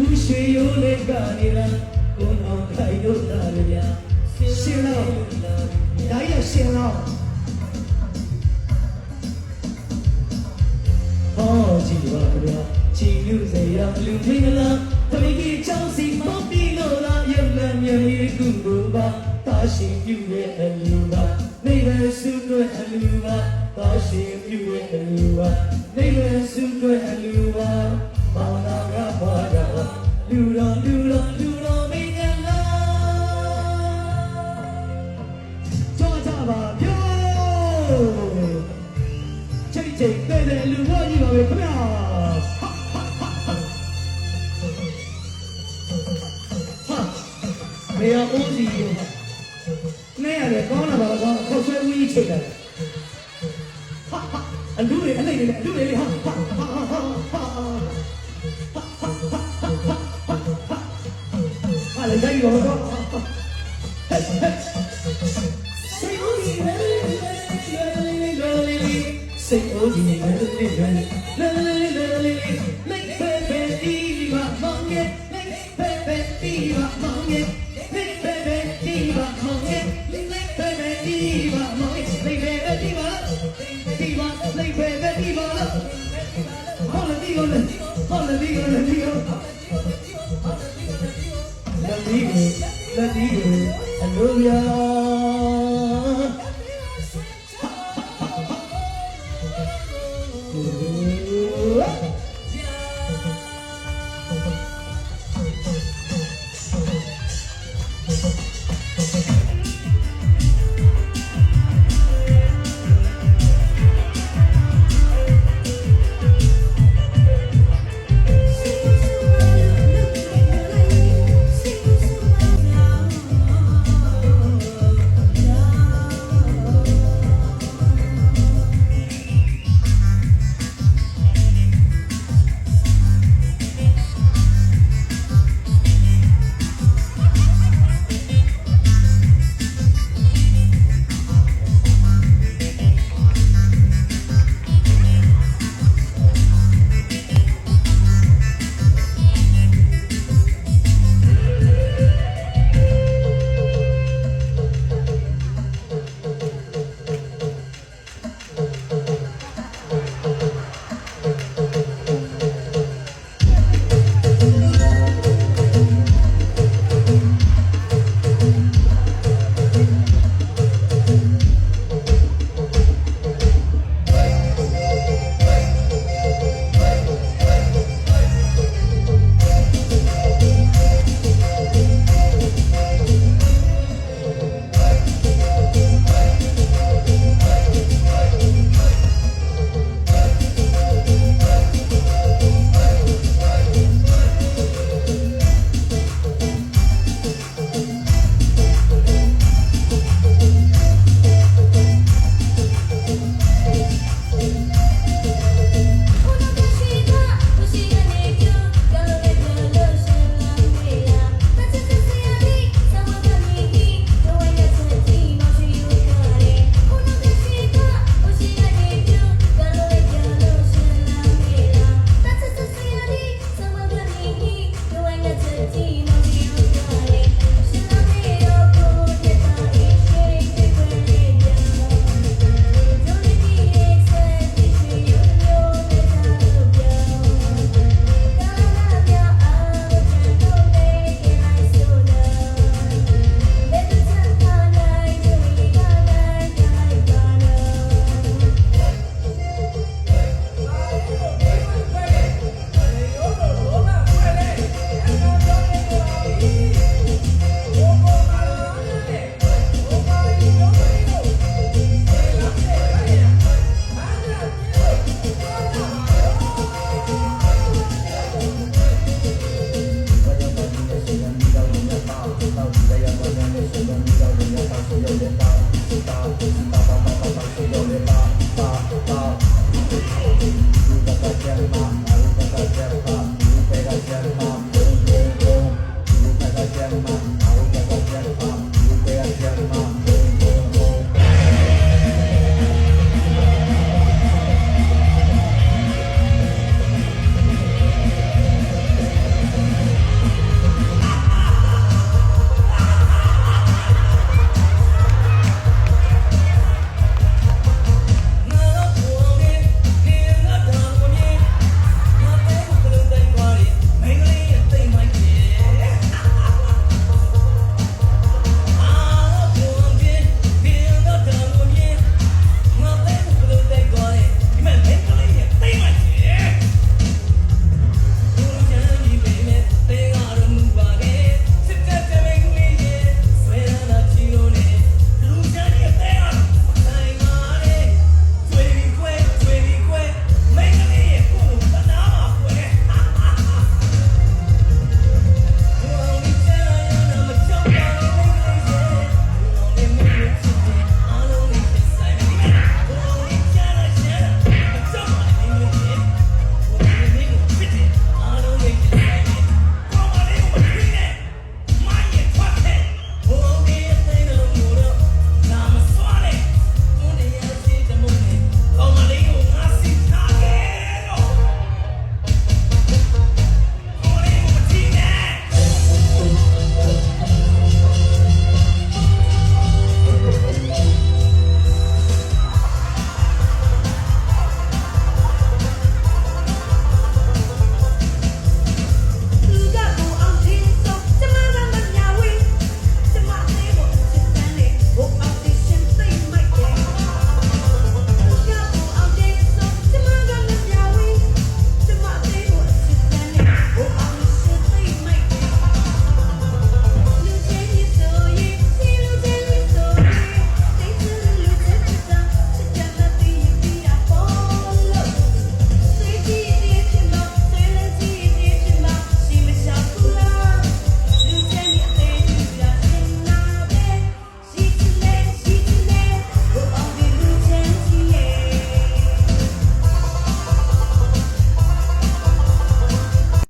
ဦးရွှေရိုးလေးကနေလားကိုအောင်ခိုင်တို့သားလေးများရှင်လောဒါကြီးရရှင်လောဟောကြည့်ပါဗျာချီလူစရာလူမင်္ဂလာတမိကြီးချောင်းစီမောင်းပြီးလို့လားရုပ်လည်းမြေကြီးကုကူပါတာရှိပြုရဲ့အလူပါနေပဲစုတွေအလူပါတာရှိပြုရဲ့အလူပါနေပဲစုတွေ ချိတ်ချိတ်တဲ့တဲ့လူတော်ကြီးပါပဲခင်ဗျာဟာမေယာဦးစီရောဟာနေရတယ်ကောင်းလာပါတော့ကောင်းခေါက်ဆွဲဦးကြီးချိန်တယ်ဟာဟာအလူတွေအလိုက်တွေအလူတွေဟာဟာဟာဟာ စိတ်ဦးကြီးပဲလေလေလေလေလေပဲပဲဒီမှာမောင်ရဲ့လေပဲပဲဒီမှာမောင်ရဲ့လေပဲပဲဒီမှာမောင်ရဲ့လေပဲပဲဒီမှာမောင်ရဲ့လေပဲပဲဒီမှာဒီမှာလေပဲပဲဒီမှာဟောလေဒီကိုလေဟောလေဒီကိုလေဒီကို